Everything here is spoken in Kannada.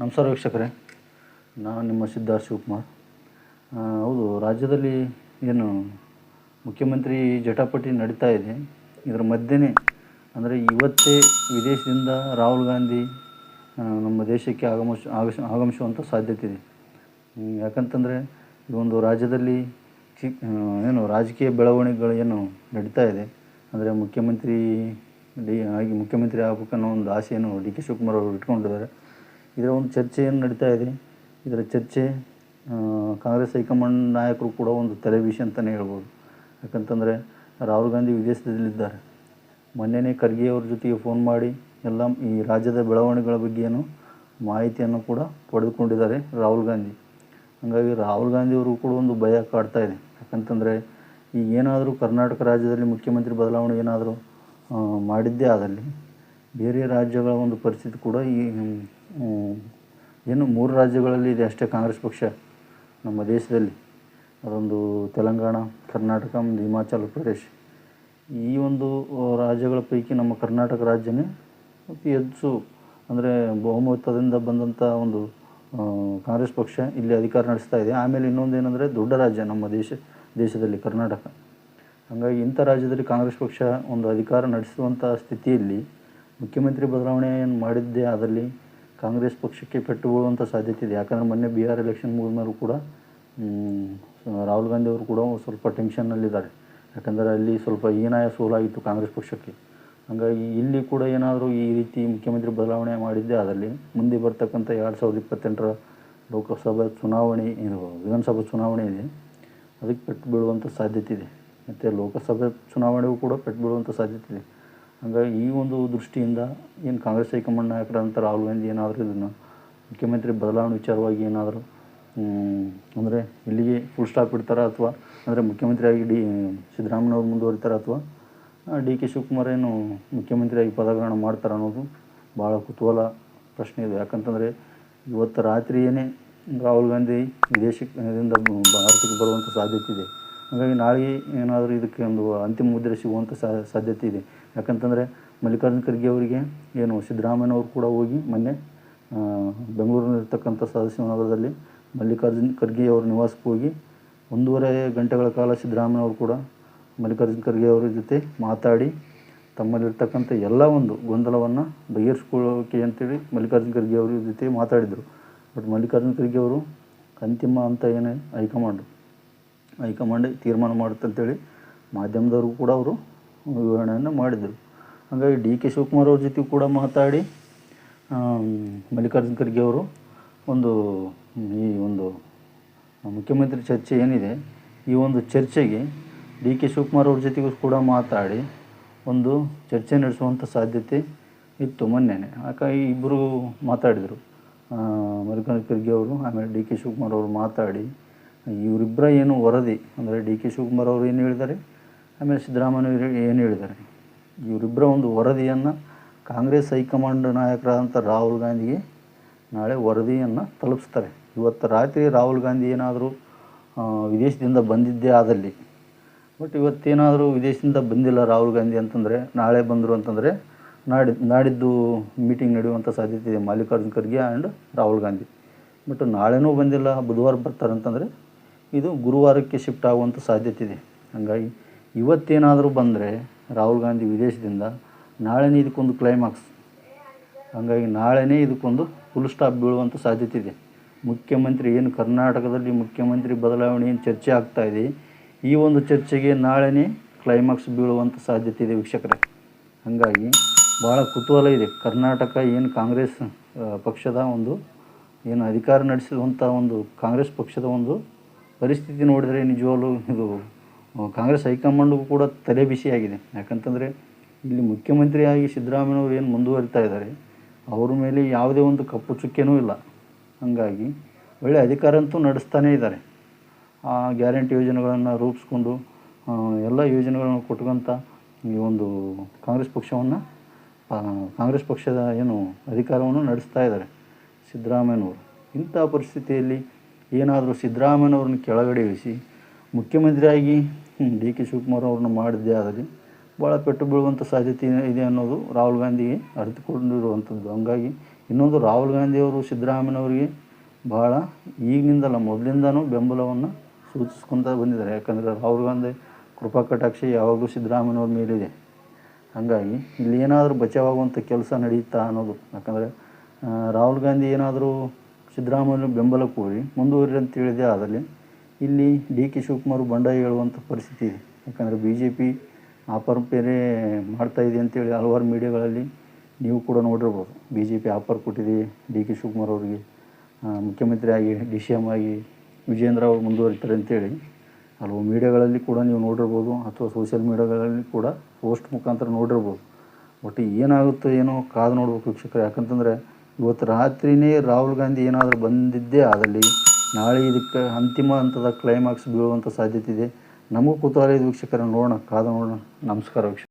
ನಮಸ್ಕಾರ ವೀಕ್ಷಕರೇ, ನಾನು ನಿಮ್ಮ ಸಿದ್ಧಾರ್ಥ ಶಿವಕುಮಾರ್. ಹೌದು, ರಾಜ್ಯದಲ್ಲಿ ಏನು ಮುಖ್ಯಮಂತ್ರಿ ಜಟಾಪಟಿ ನಡೀತಾ ಇದೆ. ಇದರ ಮಧ್ಯೆನೇ, ಅಂದರೆ ಇವತ್ತೇ ವಿದೇಶದಿಂದ ರಾಹುಲ್ ಗಾಂಧಿ ನಮ್ಮ ದೇಶಕ್ಕೆ ಆಗಮಿಸ್ ಆಗಮಿಸ್ ಆಗಮಿಸುವಂಥ ಸಾಧ್ಯತೆ ಇದೆ. ಯಾಕಂತಂದರೆ ಈ ಒಂದು ರಾಜ್ಯದಲ್ಲಿ ಚಿ ಏನು ರಾಜಕೀಯ ಬೆಳವಣಿಗೆಗಳು ಏನು ನಡೀತಾ ಇದೆ. ಅಂದರೆ ಮುಖ್ಯಮಂತ್ರಿ, ಡಿ, ಆಗಿ ಮುಖ್ಯಮಂತ್ರಿ ಆಗಬೇಕನ್ನೋ ಒಂದು ಆಸೆಯನ್ನು ಡಿ ಕೆ ಶಿವಕುಮಾರ್ ಅವರು ಇಟ್ಕೊಂಡಿದ್ದಾರೆ. ಇದರ ಒಂದು ಚರ್ಚೆಯನ್ನು ನಡೀತಾ ಇದೆ. ಇದರ ಚರ್ಚೆ ಕಾಂಗ್ರೆಸ್ ಹೈಕಮಾಂಡ್ ನಾಯಕರು ಕೂಡ ಒಂದು ತಲೆಬಿಸಿ ಅಂತಲೇ ಹೇಳ್ಬೋದು. ಯಾಕಂತಂದರೆ ರಾಹುಲ್ ಗಾಂಧಿ ವಿದೇಶದಲ್ಲಿದ್ದಾರೆ. ಮೊನ್ನೆನೇ ಖರ್ಗೆ ಅವ್ರ ಜೊತೆಗೆ ಫೋನ್ ಮಾಡಿ ಎಲ್ಲ ಈ ರಾಜ್ಯದ ಬೆಳವಣಿಗೆಗಳ ಬಗ್ಗೆಯೂ ಮಾಹಿತಿಯನ್ನು ಕೂಡ ಪಡೆದುಕೊಂಡಿದ್ದಾರೆ ರಾಹುಲ್ ಗಾಂಧಿ. ಹಾಗಾಗಿ ರಾಹುಲ್ ಗಾಂಧಿ ಅವರು ಕೂಡ ಒಂದು ಭಯ ಕಾಡ್ತಾ ಇದೆ. ಯಾಕಂತಂದರೆ ಈಗ ಏನಾದರೂ ಕರ್ನಾಟಕ ರಾಜ್ಯದಲ್ಲಿ ಮುಖ್ಯಮಂತ್ರಿ ಬದಲಾವಣೆ ಏನಾದರೂ ಮಾಡಿದ್ದೇ ಆದಲ್ಲಿ ಬೇರೆ ರಾಜ್ಯಗಳ ಒಂದು ಪರಿಸ್ಥಿತಿ ಕೂಡ ಈ ಏನು ಮೂರು ರಾಜ್ಯಗಳಲ್ಲಿ ಇದೆ ಅಷ್ಟೇ ಕಾಂಗ್ರೆಸ್ ಪಕ್ಷ, ನಮ್ಮ ದೇಶದಲ್ಲಿ. ಅದೊಂದು ತೆಲಂಗಾಣ, ಕರ್ನಾಟಕ ಮತ್ತು ಹಿಮಾಚಲ ಪ್ರದೇಶ್. ಈ ಒಂದು ರಾಜ್ಯಗಳ ಪೈಕಿ ನಮ್ಮ ಕರ್ನಾಟಕ ರಾಜ್ಯನೇ ಅತಿ ಹೆಚ್ಚು, ಅಂದರೆ ಬಹುಮತದಿಂದ ಬಂದಂಥ ಒಂದು ಕಾಂಗ್ರೆಸ್ ಪಕ್ಷ ಇಲ್ಲಿ ಅಧಿಕಾರ ನಡೆಸ್ತಾ ಇದೆ. ಆಮೇಲೆ ಇನ್ನೊಂದು ಏನಂದರೆ ದೊಡ್ಡ ರಾಜ್ಯ ನಮ್ಮ ದೇಶ, ದೇಶದಲ್ಲಿ ಕರ್ನಾಟಕ. ಹಾಗಾಗಿ ಇಂಥ ರಾಜ್ಯದಲ್ಲಿ ಕಾಂಗ್ರೆಸ್ ಪಕ್ಷ ಒಂದು ಅಧಿಕಾರ ನಡೆಸುವಂಥ ಸ್ಥಿತಿಯಲ್ಲಿ ಮುಖ್ಯಮಂತ್ರಿ ಬದಲಾವಣೆಯನ್ನು ಮಾಡಿದ್ದೇ ಆದಲ್ಲಿ ಕಾಂಗ್ರೆಸ್ ಪಕ್ಷಕ್ಕೆ ಪೆಟ್ಟು ಬೀಳುವಂಥ ಸಾಧ್ಯತೆ ಇದೆ. ಯಾಕಂದರೆ ಮೊನ್ನೆ ಬಿಹಾರ್ ಎಲೆಕ್ಷನ್ ಮುಗಿದ ಮೇಲೂ ಕೂಡ ರಾಹುಲ್ ಗಾಂಧಿ ಅವರು ಕೂಡ ಸ್ವಲ್ಪ ಟೆನ್ಷನ್ನಲ್ಲಿದ್ದಾರೆ ಯಾಕಂದರೆ ಅಲ್ಲಿ ಸ್ವಲ್ಪ ಹೀನಾಯ ಸೋಲಾಗಿತ್ತು ಕಾಂಗ್ರೆಸ್ ಪಕ್ಷಕ್ಕೆ. ಹಾಗಾಗಿ ಇಲ್ಲಿ ಕೂಡ ಏನಾದರೂ ಈ ರೀತಿ ಮುಖ್ಯಮಂತ್ರಿ ಬದಲಾವಣೆ ಮಾಡಿದ್ದೆ ಅದರಲ್ಲಿ ಮುಂದೆ ಬರ್ತಕ್ಕಂಥ ಎರಡು ಸಾವಿರದ ಇಪ್ಪತ್ತೆಂಟರ ಲೋಕಸಭಾ ಚುನಾವಣೆ, ಇದು ವಿಧಾನಸಭಾ ಚುನಾವಣೆ ಇದೆ. ಅದಕ್ಕೆ ಪೆಟ್ಟು ಬೀಳುವಂಥ ಸಾಧ್ಯತೆ ಇದೆ. ಮತ್ತು ಲೋಕಸಭೆ ಚುನಾವಣೆಗೂ ಕೂಡ ಪೆಟ್ಟು ಬೀಳುವಂಥ ಸಾಧ್ಯತೆ ಇದೆ. ಹಾಗಾಗಿ ಈ ಒಂದು ದೃಷ್ಟಿಯಿಂದ ಏನು ಕಾಂಗ್ರೆಸ್ ಹೈಕಮಾಂಡ್ ನಾಯಕರಂತ ರಾಹುಲ್ ಗಾಂಧಿ ಏನಾದರೂ ಇದನ್ನು ಮುಖ್ಯಮಂತ್ರಿ ಬದಲಾವಣೆ ವಿಚಾರವಾಗಿ ಏನಾದರೂ ಅಂದರೆ ಇಲ್ಲಿಗೆ ಫುಲ್ ಸ್ಟಾಪ್ ಇಡ್ತಾರಾ ಅಥವಾ, ಅಂದರೆ ಮುಖ್ಯಮಂತ್ರಿಯಾಗಿ ಡಿ ಸಿದ್ದರಾಮಯ್ಯವ್ರು ಮುಂದುವರಿತಾರೆ ಅಥವಾ ಡಿ ಕೆ ಶಿವಕುಮಾರ್ ಏನು ಮುಖ್ಯಮಂತ್ರಿಯಾಗಿ ಪದಗ್ರಹಣ ಮಾಡ್ತಾರೆ ಅನ್ನೋದು ಭಾಳ ಕುತೂಹಲ ಪ್ರಶ್ನೆ ಇದೆ. ಯಾಕಂತಂದರೆ ಇವತ್ತು ರಾತ್ರಿಯೇ ರಾಹುಲ್ ಗಾಂಧಿ ವಿದೇಶದಿಂದ ಭಾರತಕ್ಕೆ ಬರುವಂಥ ಸಾಧ್ಯತೆ ಇದೆ. ಹಾಗಾಗಿ ನಾಳೆ ಏನಾದರೂ ಇದಕ್ಕೆ ಒಂದು ಅಂತಿಮ ಮುದ್ರೆ ಸಿಗುವಂಥ ಸಾಧ್ಯತೆ ಇದೆ. ಯಾಕಂತಂದರೆ ಮಲ್ಲಿಕಾರ್ಜುನ ಖರ್ಗೆ ಅವರಿಗೆ ಏನು ಸಿದ್ದರಾಮಯ್ಯನವರು ಕೂಡ ಹೋಗಿ ಮೊನ್ನೆ ಬೆಂಗಳೂರಿನಲ್ಲಿರ್ತಕ್ಕಂಥ ಸದಾಶಿವನಗರದಲ್ಲಿ ಮಲ್ಲಿಕಾರ್ಜುನ ಖರ್ಗೆ ಅವರ ನಿವಾಸಕ್ಕೆ ಹೋಗಿ ಒಂದೂವರೆ ಗಂಟೆಗಳ ಕಾಲ ಸಿದ್ದರಾಮಯ್ಯನವರು ಕೂಡ ಮಲ್ಲಿಕಾರ್ಜುನ ಖರ್ಗೆ ಅವರ ಜೊತೆ ಮಾತಾಡಿ ತಮ್ಮಲ್ಲಿರ್ತಕ್ಕಂಥ ಎಲ್ಲ ಒಂದು ಗೊಂದಲವನ್ನು ಬಗೆಹರಿಸ್ಕೊಳ್ಳೋಕೆ ಅಂತೇಳಿ ಮಲ್ಲಿಕಾರ್ಜುನ ಖರ್ಗೆ ಅವರ ಜೊತೆ ಮಾತಾಡಿದರು. ಬಟ್ ಮಲ್ಲಿಕಾರ್ಜುನ ಖರ್ಗೆ ಅವರು ಅಂತಿಮ ಅಂತ ಏನೇ ಹೈಕಮಾಂಡ್ ಹೈಕಮಾಂಡ್ ತೀರ್ಮಾನ ಮಾಡುತ್ತೆ ಅಂತೇಳಿ ಮಾಧ್ಯಮದವ್ರಿಗೂ ಕೂಡ ಅವರು ವಿವರಣೆಯನ್ನು ಮಾಡಿದರು. ಹಾಗಾಗಿ ಡಿ ಕೆ ಶಿವಕುಮಾರ್ ಅವ್ರ ಜೊತೆ ಕೂಡ ಮಾತಾಡಿ ಮಲ್ಲಿಕಾರ್ಜುನ ಖರ್ಗೆ ಅವರು ಒಂದು, ಈ ಒಂದು ಮುಖ್ಯಮಂತ್ರಿ ಚರ್ಚೆ ಏನಿದೆ, ಈ ಒಂದು ಚರ್ಚೆಗೆ ಡಿ ಕೆ ಶಿವಕುಮಾರ್ ಅವ್ರ ಜೊತೆಗೂ ಕೂಡ ಮಾತಾಡಿ ಒಂದು ಚರ್ಚೆ ನಡೆಸುವಂಥ ಸಾಧ್ಯತೆ ಇತ್ತು ಮೊನ್ನೆನೆ. ಹಾಗಾಗಿ ಇಬ್ಬರು ಮಾತಾಡಿದರು. ಮಲ್ಲಿಕಾರ್ಜುನ ಖರ್ಗೆ ಅವರು, ಆಮೇಲೆ ಡಿ ಕೆ ಶಿವಕುಮಾರ್ ಅವರು ಮಾತಾಡಿ ಇವರಿಬ್ಬರ ಏನು ವರದಿ, ಅಂದರೆ ಡಿ ಕೆ ಶಿವಕುಮಾರ್ ಅವರು ಏನು ಹೇಳಿದ್ದಾರೆ? ಆಮೇಲೆ ಸಿದ್ದರಾಮಯ್ಯ ಏನು ಹೇಳಿದ್ದಾರೆ? ಇವರಿಬ್ಬರ ಒಂದು ವರದಿಯನ್ನು ಕಾಂಗ್ರೆಸ್ ಹೈಕಮಾಂಡ್ ನಾಯಕರಾದಂಥ ರಾಹುಲ್ ಗಾಂಧಿಗೆ ನಾಳೆ ವರದಿಯನ್ನು ತಲುಪಿಸ್ತಾರೆ. ಇವತ್ತು ರಾತ್ರಿ ರಾಹುಲ್ ಗಾಂಧಿ ಏನಾದರೂ ವಿದೇಶದಿಂದ ಬಂದಿದ್ದೇ ಆದಲ್ಲಿ, ಬಟ್ ಇವತ್ತೇನಾದರೂ ವಿದೇಶದಿಂದ ಬಂದಿಲ್ಲ ರಾಹುಲ್ ಗಾಂಧಿ ಅಂತಂದರೆ, ನಾಳೆ ಬಂದರು ಅಂತಂದರೆ ನಾಡಿ, ನಾಡಿದ್ದು ಮೀಟಿಂಗ್ ನಡೆಯುವಂಥ ಸಾಧ್ಯತೆ ಇದೆ ಮಲ್ಲಿಕಾರ್ಜುನ ಖರ್ಗೆ ಆ್ಯಂಡ್ ರಾಹುಲ್ ಗಾಂಧಿ. ಬಟ್ ನಾಳೆನೂ ಬಂದಿಲ್ಲ, ಬುಧವಾರ ಬರ್ತಾರೆ ಅಂತಂದರೆ ಇದು ಗುರುವಾರಕ್ಕೆ ಶಿಫ್ಟ್ ಆಗುವಂಥ ಸಾಧ್ಯತೆ ಇದೆ. ಹಾಗಾಗಿ ಇವತ್ತೇನಾದರೂ ಬಂದರೆ ರಾಹುಲ್ ಗಾಂಧಿ ವಿದೇಶದಿಂದ ನಾಳೆನೇ ಇದಕ್ಕೊಂದು ಕ್ಲೈಮ್ಯಾಕ್ಸ್ ಹಾಗಾಗಿ ನಾಳೆನೇ ಇದಕ್ಕೊಂದು ಫುಲ್ ಸ್ಟಾಪ್ ಬೀಳುವಂಥ ಸಾಧ್ಯತೆ ಇದೆ. ಮುಖ್ಯಮಂತ್ರಿ ಏನು ಕರ್ನಾಟಕದಲ್ಲಿ ಮುಖ್ಯಮಂತ್ರಿ ಬದಲಾವಣೆ ಏನು ಚರ್ಚೆ ಆಗ್ತಾ ಇದೆ, ಈ ಒಂದು ಚರ್ಚೆಗೆ ನಾಳೆನೇ ಕ್ಲೈಮ್ಯಾಕ್ಸ್ ಬೀಳುವಂಥ ಸಾಧ್ಯತೆ ಇದೆ ವೀಕ್ಷಕರೇ. ಹಾಗಾಗಿ ಭಾಳ ಕುತೂಹಲ ಇದೆ. ಕರ್ನಾಟಕ ಏನು ಕಾಂಗ್ರೆಸ್ ಪಕ್ಷದ ಒಂದು ಏನು ಅಧಿಕಾರ ನಡೆಸುವಂಥ ಒಂದು ಕಾಂಗ್ರೆಸ್ ಪಕ್ಷದ ಒಂದು ಪರಿಸ್ಥಿತಿ ನೋಡಿದರೆ ನಿಜವಾಗಲೂ ಇದು ಕಾಂಗ್ರೆಸ್ ಹೈಕಮಾಂಡ್ಗೂ ಕೂಡ ತಲೆ ಬಿಸಿಯಾಗಿದೆ. ಯಾಕಂತಂದರೆ ಇಲ್ಲಿ ಮುಖ್ಯಮಂತ್ರಿಯಾಗಿ ಸಿದ್ದರಾಮಯ್ಯನವರು ಏನು ಮುಂದುವರಿತಾ ಇದ್ದಾರೆ, ಅವ್ರ ಮೇಲೆ ಯಾವುದೇ ಒಂದು ಕಪ್ಪು ಚುಕ್ಕೆನೂ ಇಲ್ಲ. ಹಾಗಾಗಿ ಒಳ್ಳೆಯ ಅಧಿಕಾರ ಅಂತೂ ನಡೆಸ್ತಾನೇ ಇದ್ದಾರೆ. ಆ ಗ್ಯಾರಂಟಿ ಯೋಜನೆಗಳನ್ನು ರೂಪಿಸ್ಕೊಂಡು ಎಲ್ಲ ಯೋಜನೆಗಳನ್ನು ಕೊಟ್ಕೊಂತ ಈ ಒಂದು ಕಾಂಗ್ರೆಸ್ ಪಕ್ಷವನ್ನು ಕಾಂಗ್ರೆಸ್ ಪಕ್ಷದ ಏನು ಅಧಿಕಾರವನ್ನು ನಡೆಸ್ತಾ ಇದ್ದಾರೆ ಸಿದ್ದರಾಮಯ್ಯನವರು. ಇಂಥ ಪರಿಸ್ಥಿತಿಯಲ್ಲಿ ಏನಾದರೂ ಸಿದ್ದರಾಮಯ್ಯನವ್ರನ್ನ ಕೆಳಗಡೆ ಇಳಿಸಿ, ಮುಖ್ಯಮಂತ್ರಿಯಾಗಿ ಡಿ ಕೆ ಶಿವಕುಮಾರ್ ಅವ್ರನ್ನ ಮಾಡಿದ್ದೇ ಆದರೆ ಭಾಳ ಪೆಟ್ಟು ಬೀಳುವಂಥ ಸಾಧ್ಯತೆ ಇದೆ ಅನ್ನೋದು ರಾಹುಲ್ ಗಾಂಧಿಗೆ ಅರಿತುಕೊಂಡಿರುವಂಥದ್ದು. ಹಂಗಾಗಿ ಇನ್ನೊಂದು ರಾಹುಲ್ ಗಾಂಧಿಯವರು ಸಿದ್ದರಾಮಯ್ಯನವರಿಗೆ ಭಾಳ ಈಗಿನಿಂದಲ್ಲ ಮೊದಲಿಂದನೂ ಬೆಂಬಲವನ್ನು ಸೂಚಿಸ್ಕೊತ ಬಂದಿದ್ದಾರೆ. ಯಾಕಂದರೆ ರಾಹುಲ್ ಗಾಂಧಿ ಕೃಪಾ ಕಟಾಕ್ಷ ಯಾವಾಗಲೂ ಸಿದ್ದರಾಮಯ್ಯನವ್ರ ಮೇಲಿದೆ. ಹಾಗಾಗಿ ಇಲ್ಲಿ ಏನಾದರೂ ಬಚಾವಾಗುವಂಥ ಕೆಲಸ ನಡೆಯುತ್ತಾ ಅನ್ನೋದು. ಯಾಕಂದರೆ ರಾಹುಲ್ ಗಾಂಧಿ ಏನಾದರೂ ಸಿದ್ದರಾಮಯ್ಯನ ಬೆಂಬಲ ಕೋರಿ ಮುಂದುವರಿ ಅಂತ ಹೇಳಿದೆ. ಆದಲ್ಲಿ ಇಲ್ಲಿ ಡಿ. ಕೆ. ಶಿವಕುಮಾರ್ ಬಂಡಾಯ ಹೇಳುವಂಥ ಪರಿಸ್ಥಿತಿ ಇದೆ. ಯಾಕಂದರೆ ಬಿ ಜೆ ಪಿ ಆಫರ್ ಬೇರೆ ಮಾಡ್ತಾ ಇದೆ ಅಂತೇಳಿ ಹಲವಾರು ಮೀಡಿಯಾಗಳಲ್ಲಿ ನೀವು ಕೂಡ ನೋಡಿರ್ಬೋದು. ಬಿ ಜೆ ಪಿ ಆಫರ್ ಕೊಟ್ಟಿದೆ ಡಿ. ಕೆ. ಶಿವಕುಮಾರ್ ಅವರಿಗೆ. ಮುಖ್ಯಮಂತ್ರಿ ಆಗಿ, ಡಿ. ಸಿ. ಎಂ ಆಗಿ ವಿಜೇಂದ್ರ ಅವರು ಮುಂದುವರಿತಾರೆ ಅಂತೇಳಿ ಹಲವು ಮೀಡಿಯಾಗಳಲ್ಲಿ ಕೂಡ ನೀವು ನೋಡಿರ್ಬೋದು ಅಥವಾ ಸೋಷಿಯಲ್ ಮೀಡಿಯಾಗಳಲ್ಲಿ ಕೂಡ ಪೋಸ್ಟ್ ಮುಖಾಂತರ ನೋಡಿರ್ಬೋದು. ಒಟ್ಟು ಏನಾಗುತ್ತೋ ಏನೋ ಕಾದು ನೋಡ್ಬೇಕು ವೀಕ್ಷಕರು. ಯಾಕಂತಂದರೆ ಇವತ್ತು ರಾತ್ರಿನೇ ರಾಹುಲ್ ಗಾಂಧಿ ಏನಾದರೂ ಬಂದಿದ್ದೇ ಆದಲ್ಲಿ ನಾಳೆ ಇದಕ್ಕೆ ಅಂತಿಮ ಹಂತದ ಕ್ಲೈಮ್ಯಾಕ್ಸ್ ಬೀಳುವಂಥ ಸಾಧ್ಯತೆ ಇದೆ. ನಮಗೂ ಕುತೂಹಲ ಇದೆ ವೀಕ್ಷಕರ, ನೋಡೋಣ, ಕಾದು ನೋಡೋಣ. ನಮಸ್ಕಾರ ವೀಕ್ಷಕ